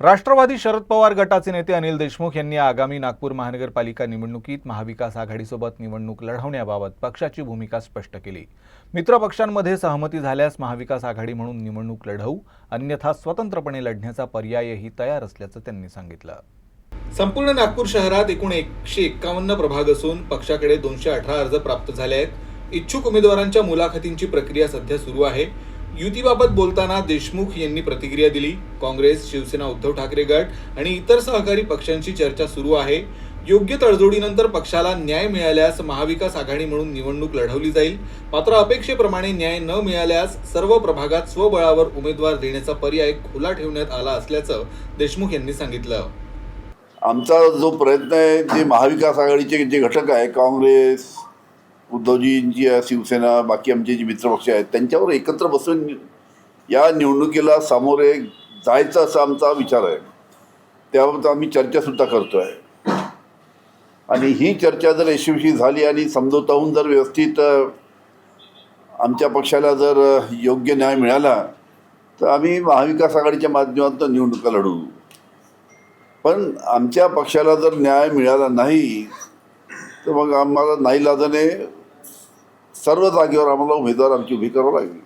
राष्ट्रवादी शरद पवार गटाचे नेते अनिल देशमुख यांनी आगामी नागपूर महानगरपालिका निवडणुकीत महाविकास आघाडीसोबत निवडणूक लढवण्याबाबत पक्षाची भूमिका स्पष्ट केली. मित्र पक्षांमध्ये सहमती झाल्यास महाविकास आघाडी म्हणून निवडणूक लढवू अन्यथा स्वतंत्रपणे लढण्याचा पर्यायही तयार असल्याचं त्यांनी सांगितलं. संपूर्ण नागपूर शहरात एकूण एकशे एक्कावन्न प्रभाग असून पक्षाकडे दोनशे अठरा अर्ज प्राप्त झाले आहेत. इच्छुक उमेदवारांच्या मुलाखतींची प्रक्रिया सध्या सुरू आहे. युतीबाबत बोलताना देशमुख यांनी प्रतिक्रिया दिली. काँग्रेस शिवसेना उद्धव ठाकरे गट आणि इतर सहकारी पक्षांची चर्चा सुरू आहे. योग्य तडजोडीनंतर पक्षाला न्याय मिळाल्यास महाविकास आघाडी म्हणून निवडणूक लढवली जाईल. मात्र अपेक्षेप्रमाणे न्याय न मिळाल्यास सर्व प्रभागात स्वबळावर उमेदवार देण्याचा पर्याय खुला ठेवण्यात आला असल्याचं देशमुख यांनी सांगितलं. आमचा जो प्रयत्न आहे जे महाविकास आघाडीचे जे घटक आहे काँग्रेस उद्धवजींची शिवसेना बाकी आमचे जे मित्रपक्ष आहेत त्यांच्यावर एकत्र बसून या निवडणुकीला सामोरे जायचं असा आमचा विचार आहे. त्याबद्दल आम्ही चर्चासुद्धा करतो आहे आणि ही चर्चा जर यशस्वी झाली आणि समजोता होऊन जर व्यवस्थित आमच्या पक्षाला जर योग्य न्याय मिळाला तर आम्ही महाविकास आघाडीच्या माध्यमातून निवडणुका लढू. पण आमच्या पक्षाला जर न्याय मिळाला नाही तर मग आम्हाला नाईलाजाने सर्व जागेवर आम्हाला उमेदवार आमची उभी करावं लागली.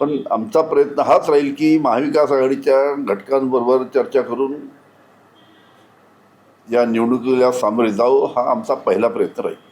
पण आमचा प्रयत्न हाच राहील की महाविकास आघाडीच्या घटकांबरोबर चर्चा करून या निवडणुकीला सामोरे जाऊ हा आमचा पहिला प्रयत्न राहील.